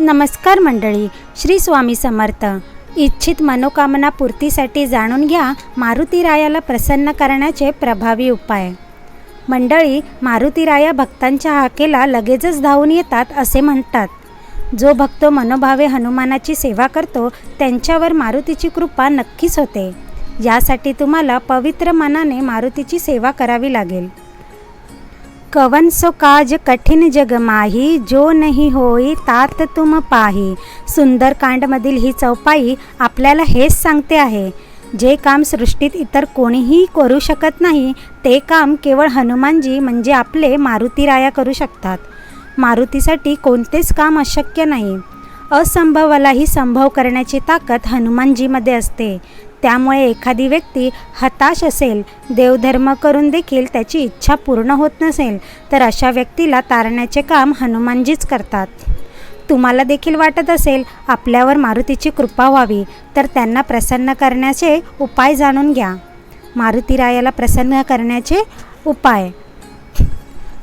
नमस्कार मंडळी श्री स्वामी समर्थ. इच्छित मनोकामना पूर्तीसाठी जाणून घ्या मारुतीरायाला प्रसन्न करण्याचे प्रभावी उपाय. मंडळी मारुतीराया भक्तांच्या हाकेला लगेचच धावून येतात असे म्हणतात. जो भक्त मनोभावे हनुमानाची सेवा करतो त्यांच्यावर मारुतीची कृपा नक्कीच होते. यासाठी तुम्हाला पवित्र मनाने मारुतीची सेवा करावी लागेल. कवन सो काज कठीण जग माही जो नाही होई तात तुम पाही. सुंदरकांडमधील ही चौपाई आपल्याला हेच सांगते आहे. जे काम सृष्टीत इतर कोणीही करू शकत नाही ते काम केवळ हनुमानजी म्हणजे आपले मारुतीराया करू शकतात. मारुतीसाठी कोणतेच काम अशक्य नाही. असंभवालाही संभव करण्याची ताकद हनुमानजीमध्ये असते. त्यामुळे एखादी व्यक्ती हताश असेल देवधर्म करून देखील त्याची इच्छा पूर्ण होत नसेल तर अशा व्यक्तीला तारण्याचे काम हनुमानजीच करतात. तुम्हाला देखील वाटत असेल आपल्यावर मारुतीची कृपा व्हावी तर त्यांना प्रसन्न करण्याचे उपाय जाणून घ्या. मारुतीरायाला प्रसन्न करण्याचे उपाय.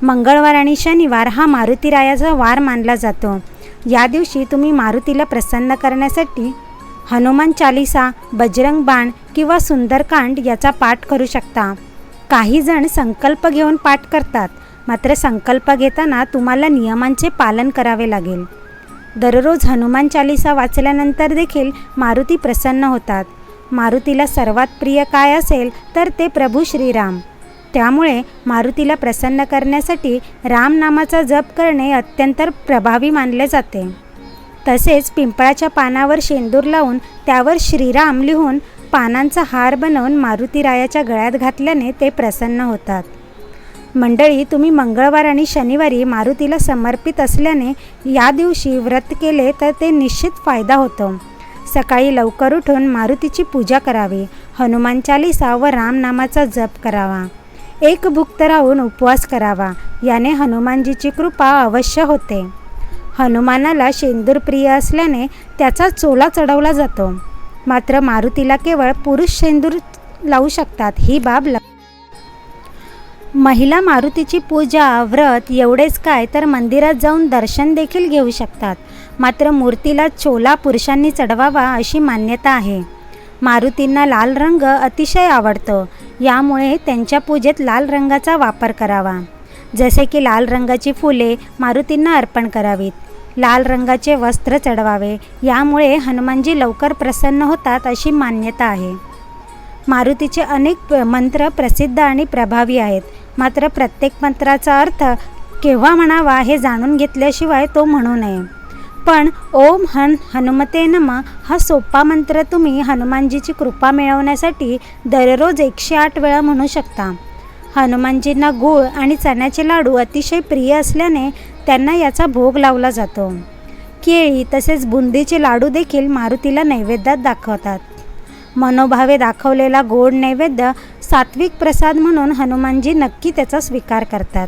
मंगळवार आणि शनिवार हा मारुतीरायाचा वार मानला जातो. या दिवशी तुम्ही मारुतीला प्रसन्न करण्यासाठी हनुमान चालिसा बजरंग बाण किंवा सुंदरकांड याचा पाठ करू शकता. काही जण संकल्प घेऊन पाठ करतात मात्र संकल्प घेताना तुम्हाला नियमांचे पालन करावे लागेल. दररोज हनुमान चालिसा वाचल्यानंतर देखील मारुती प्रसन्न होतात. मारुतीला सर्वात प्रिय काय असेल तर ते प्रभू श्रीराम. त्यामुळे मारुतीला प्रसन्न करण्यासाठी रामनामाचा जप करणे अत्यंत प्रभावी मानले जाते. तसेच पिंपळाच्या पानावर शेंदूर लावून त्यावर श्रीराम लिहून पानांचा हार बनवून मारुतीरायाच्या गळ्यात घातल्याने ते प्रसन्न होतात. मंडळी तुम्ही मंगळवार आणि शनिवारी मारुतीला समर्पित असल्याने या दिवशी व्रत केले तर ते निश्चित फायदा होतो. सकाळी लवकर उठून मारुतीची पूजा करावी हनुमान चालिसा व रामनामाचा जप करावा एक भुक्त राहून उपवास करावा याने हनुमानजीची कृपा अवश्य होते. हनुमानाला शेंदूर प्रिय असल्याने त्याचा चोला चढवला जातो. मात्र मारुतीला केवळ पुरुष शेंदूर लावू शकतात ही बाब ल महिला मारुतीची पूजा व्रत एवढेच काय तर मंदिरात जाऊन दर्शन देखील घेऊ शकतात. मात्र मूर्तीला चोला पुरुषांनी चढवावा अशी मान्यता आहे. मारुतींना लाल रंग अतिशय आवडतो यामुळे त्यांच्या पूजेत लाल रंगाचा वापर करावा. जसे की लाल रंगाची फुले मारुतींना अर्पण करावीत. लाल रंगाचे वस्त्र चढवावे. यामुळे हनुमानजी लवकर प्रसन्न होतात अशी मान्यता आहे. मारुतीचे अनेक मंत्र प्रसिद्ध आणि प्रभावी आहेत. मात्र प्रत्येक मंत्राचा अर्थ केव्हा म्हणावा हे जाणून घेतल्याशिवाय तो म्हणू नये. पण ओम हन हनुमते नम हा सोपा मंत्र तुम्ही हनुमानजीची कृपा मिळवण्यासाठी दररोज एकशे आठ वेळा म्हणू शकता. हनुमानजींना गूळ आणि चण्याचे लाडू अतिशय प्रिय असल्याने त्यांना याचा भोग लावला जातो. केळी तसेच बुंदीचे लाडू देखील मारुतीला नैवेद्यात दाखवतात. मनोभावे दाखवलेला गोड नैवेद्य सात्विक प्रसाद म्हणून हनुमानजी नक्की त्याचा स्वीकार करतात.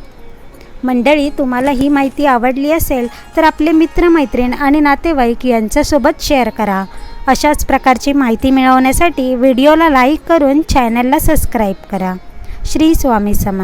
मंडळी तुम्हाला ही माहिती आवडली असेल तर आपले मित्रमैत्रीण आणि नातेवाईक यांच्यासोबत शेअर करा. अशाच प्रकारची माहिती मिळवण्यासाठी व्हिडिओला लाईक करून चॅनलला सबस्क्राईब करा. श्री स्वामी समर्थ.